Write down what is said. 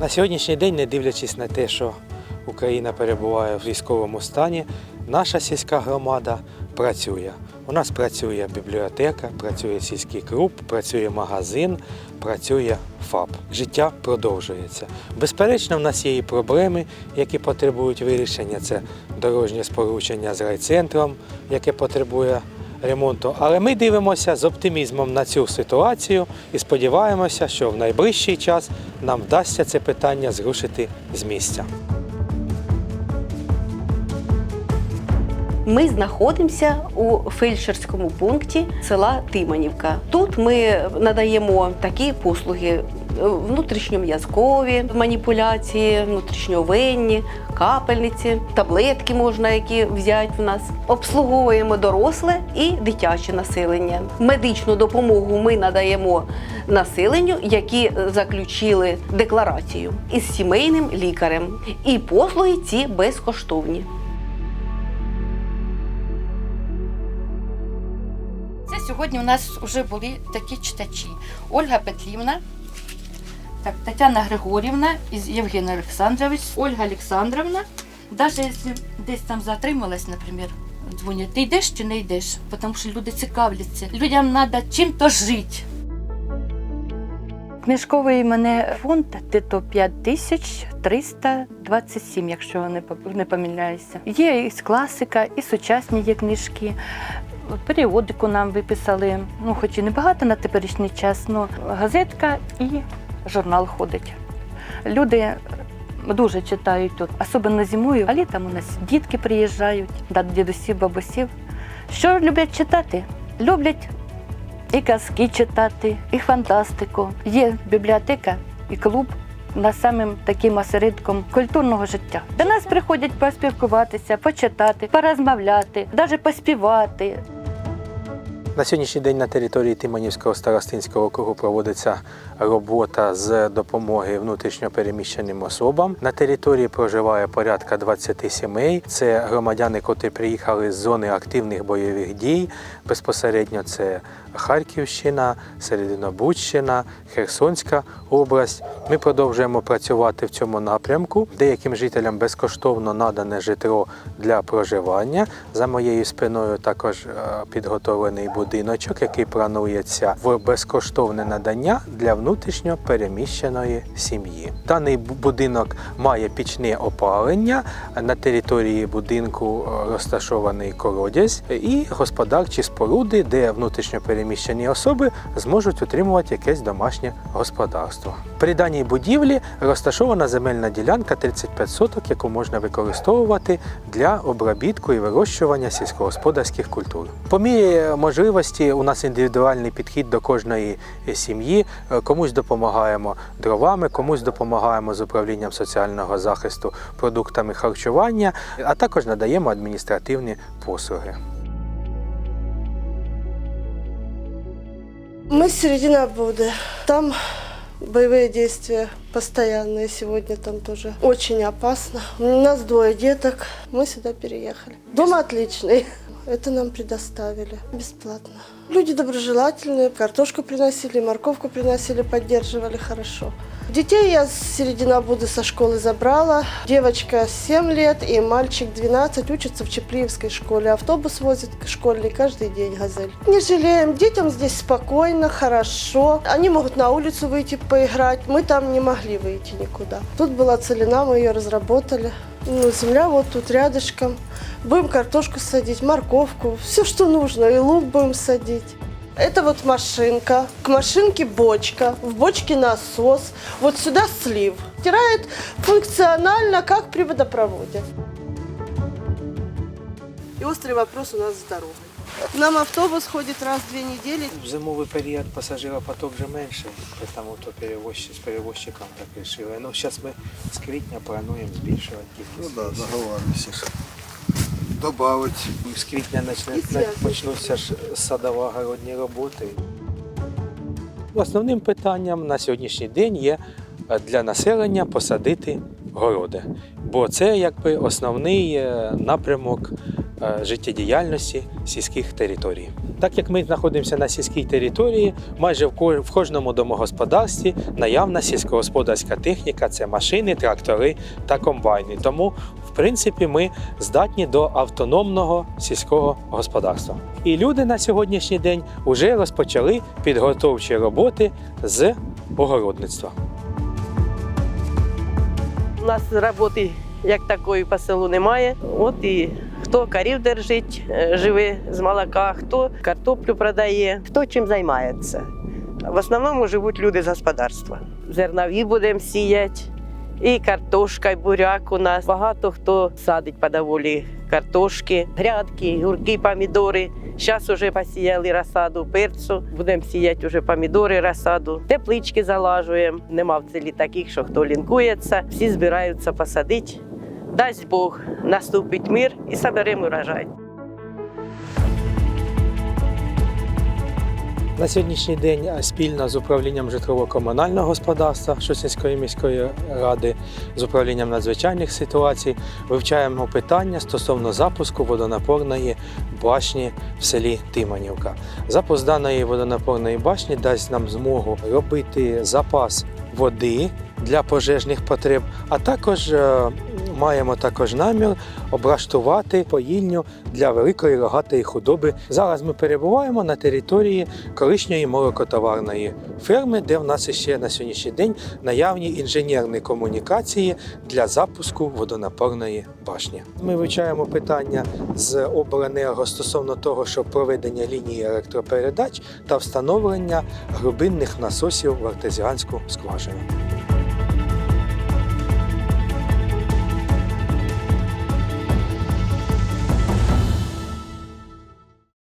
На сьогоднішній день, не дивлячись на те, що Україна перебуває в військовому стані, наша сільська громада працює. У нас працює бібліотека, працює сільський клуб, працює магазин, працює ФАП. Життя продовжується. Безперечно, в нас є і проблеми, які потребують вирішення. Це дорожнє сполучення з райцентром, яке потребує ремонту. Але ми дивимося з оптимізмом на цю ситуацію і сподіваємося, що в найближчий час нам вдасться це питання зрушити з місця. Ми знаходимося у фельдшерському пункті села Тиманівка. Тут ми надаємо такі послуги внутрішньом'язкові маніпуляції, внутрішньовенні, капельниці, таблетки можна які взяти в нас. Обслуговуємо доросле і дитяче населення. Медичну допомогу ми надаємо населенню, які заключили декларацію із сімейним лікарем. І послуги ці безкоштовні. Сьогодні у нас вже були такі читачі. Ольга Петрівна, так, Тетяна Григорівна Євген Олександрович, Ольга Олександровна. Навіть якщо десь там затрималась, наприклад, дзвонять, ти йдеш чи не йдеш? Тому що люди цікавляться. Людям треба чим-то жити. Книжковий мене фонд то 5327, якщо не помиляюся. Є і класика, і сучасні є книжки. Періодику нам виписали, ну хоч і небагато на теперішній час, але газетка і журнал ходить. Люди дуже читають тут, особливо зимою, а літом у нас дітки приїжджають, да, дідусів, бабусів. Що люблять читати? Люблять і казки читати, і фантастику. Є бібліотека і клуб на самим таким осередком культурного життя. До нас приходять поспілкуватися, почитати, порозмовляти, навіть поспівати. На сьогоднішній день на території Тиманівського старостинського округу проводиться робота з допомоги внутрішньопереміщеним особам. На території проживає порядка 20 сімей. Це громадяни, котрі приїхали з зони активних бойових дій. Безпосередньо це Харківщина, Серединобудщина, Херсонська область. Ми продовжуємо працювати в цьому напрямку. Деяким жителям безкоштовно надане житло для проживання. За моєю спиною також е, підготовлений будиночок, який планується в безкоштовне надання для внутрішньо переміщеної сім'ї. Даний будинок має пічне опалення. На території будинку е, розташований колодязь і господарчі споруди, де внутрішньо переміщені особи зможуть утримувати якесь домашнє господарство. При даній будівлі розташована земельна ділянка 35 соток, яку можна використовувати для обробітку і вирощування сільськогосподарських культур. По мірі можливості у нас індивідуальний підхід до кожної сім'ї. Комусь допомагаємо дровами, комусь допомагаємо з управлінням соціального захисту продуктами харчування, а також надаємо адміністративні послуги. Мы с середины Абуды. Там боевые действия постоянные сегодня там тоже. Очень опасно. У нас двое деток. Мы сюда переехали. Дом отличный. Это нам предоставили бесплатно. Люди доброжелательные, картошку приносили, морковку приносили, поддерживали хорошо. Детей я с середины Абуды со школы забрала. Девочка 7 лет и мальчик 12 учатся в Чеплиевской школе. Автобус возит школьный каждый день «Газель». Не жалеем, детям здесь спокойно, хорошо. Они могут на улицу выйти поиграть. Мы там не могли выйти никуда. Тут была целина, мы ее разработали. Ну, земля вот тут рядышком. Будем картошку садить, морковку, все, что нужно. И лук будем садить. Это вот машинка. К машинке бочка. В бочке насос. Вот сюда слив. Стирает функционально, как при водопроводе. И острый вопрос у нас с дорогой. Нам автобус ходит раз в две недели. В зимовий період пасажиропоток вже менше, тому то перевозчик, з перевозчиком так вирішили. Ну, зараз ми з квітня плануємо збільшувати Ну кількість. да, рейсів. Добавить. З квітня почнуться ж садово-городні роботи. Основним питанням на сьогоднішній день є е, для населення посадити городи. Бо це якби основний е, напрямок е, життєдіяльності сільських територій. Так як ми знаходимося на сільській території, майже в ко- в кожному домогосподарстві наявна сільськогосподарська техніка це машини, трактори та комбайни. Тому, в принципі, ми здатні до автономного сільського господарства. І люди на сьогоднішній день вже розпочали підготовчі роботи з огородництва. У нас роботи як такої по селу немає. От і хто корів держить, е, живе з молока, хто картоплю продає, хто чим займається. В основному живуть люди з господарства. Зернові будемо сіяти, і картошка, і буряк у нас. Багато хто садить по доволі картошки, грядки, гурки, помідори. Зараз вже посіяли розсаду перцю, будемо сіяти вже помідори, розсаду. Теплички залажуємо. Нема в селі таких, що хто лінкується. Всі збираються посадити. Дасть Бог, наступить мир і соберемо урожай. На сьогоднішній день спільно з управлінням житлово-комунального господарства Шосінської міської ради, з управлінням надзвичайних ситуацій вивчаємо питання стосовно запуску водонапорної башні в селі Тиманівка. Запуск даної водонапорної башні дасть нам змогу робити запас води для пожежних потреб, а також е, маємо також намір облаштувати поїльню для великої рогатої худоби. Зараз ми перебуваємо на території колишньої молокотоварної ферми, де в нас ще на сьогоднішній день наявні інженерні комунікації для запуску водонапорної башні. Ми вивчаємо питання з обленерго стосовно того, що проведення лінії електропередач та встановлення глибинних насосів в артезіанську скважину.